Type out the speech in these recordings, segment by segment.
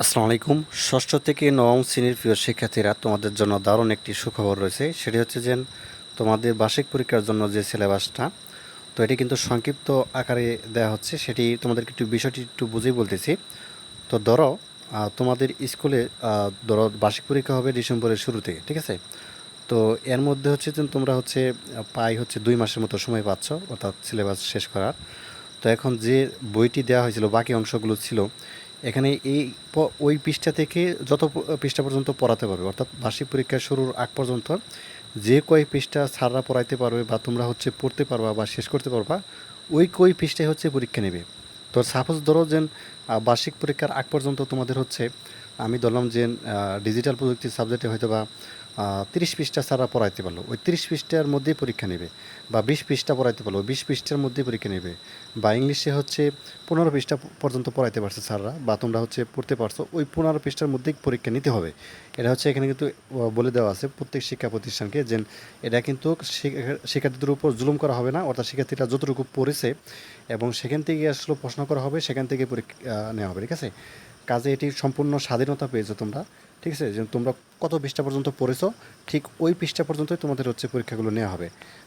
আসসালামু আলাইকুম। ষষ্ঠ থেকে নবম শ্রেণির প্রিয় শিক্ষার্থীরা, তোমাদের জন্য দারুণ একটি সুখবর রয়েছে। সেটি হচ্ছে যে তোমাদের বার্ষিক পরীক্ষার জন্য যে সিলেবাসটা, তো এটি কিন্তু সংক্ষিপ্ত আকারে দেওয়া হচ্ছে। সেটি তোমাদেরকে একটু বিষয়টি একটু বুঝেই বলতেছি। তো ধরো তোমাদের স্কুলে ধরো বার্ষিক পরীক্ষা হবে ডিসেম্বরের শুরু থেকে, ঠিক আছে? তো এর মধ্যে হচ্ছে যে তোমরা হচ্ছে প্রায় হচ্ছে দুই মাসের মতো সময় পাচ্ছ, অর্থাৎ সিলেবাস শেষ করার। তো এখন যে বইটি দেওয়া হয়েছিল, বাকি অংশগুলো ছিল এখানে এই ওই পৃষ্ঠা থেকে যত পৃষ্ঠা পর্যন্ত পড়াতে পারবে, অর্থাৎ বার্ষিক পরীক্ষা শুরুর আগ পর্যন্ত যে কয় পৃষ্ঠা সাররা পড়াইতে পারবে বা তোমরা হচ্ছে পড়তে পারবা বা শেষ করতে পারবা, ওই কই পৃষ্ঠায় হচ্ছে পরীক্ষা নেবে। তো সাপোজ ধরো যে বার্ষিক পরীক্ষার আগ পর্যন্ত তোমাদের হচ্ছে আমি ধরলাম যে ডিজিটাল প্রযুক্তির সাবজেক্টে হয়তো বা তিরিশ পৃষ্ঠা স্যাররা পড়াইতে পারল। ওই তিরিশ পৃষ্ঠার মধ্যেই পরীক্ষা নেবে বা বিশ পৃষ্ঠা পড়াইতে পারল। বিশ পৃষ্ঠার মধ্যেই পরীক্ষা নেবে। বা ইংলিশে হচ্ছে পনেরো পৃষ্ঠা পর্যন্ত পড়াইতে পারছে স্যাররা বা তোমরা হচ্ছে পড়তে পারছ। ওই পনেরো পৃষ্ঠার মধ্যেই পরীক্ষা নিতে হবে। এটা হচ্ছে এখানে কিন্তু বলে দেওয়া আছে প্রত্যেক শিক্ষা প্রতিষ্ঠানকে যে, এটা কিন্তু শিক্ষার্থীদের উপর জুলুম করা হবে না। অর্থাৎ শিক্ষার্থীরা যতটুকু পড়েছে এবং সেখান থেকে আসলে প্রশ্ন করা হবে, সেখান থেকে পরীক্ষা নেওয়া হবে। ঠিক আছে? কাজে এটি সম্পূর্ণ স্বাধীনতা পেয়েছ তোমরা, ঠিক আছে? যে তোমরা কত পৃষ্ঠা পর্যন্ত পড়েছো, ঠিক ওই পৃষ্ঠা পর্যন্তই তোমাদের হচ্ছে পরীক্ষাগুলো নেওয়া হবে।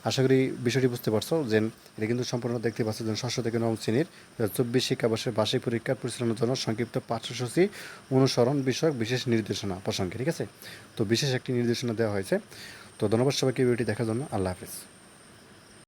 আশা করি বিষয়টি বুঝতে পারছ যে এটা কিন্তু সম্পূর্ণ দেখতে পাচ্ছ যে ষষ্ঠ থেকে নবম শ্রেণির চব্বিশ শিক্ষাবর্ষের বার্ষিক পরীক্ষার পরিচালনার জন্য সংক্ষিপ্ত পাঠ্যসূচি অনুসরণ বিষয়ক বিশেষ নির্দেশনা প্রসঙ্গে, ঠিক আছে? তো বিশেষ একটি নির্দেশনা দেওয়া হয়েছে। তো ধন্যবাদ সবাইকে ভিডিওটি দেখার জন্য। আল্লাহ হাফিজ।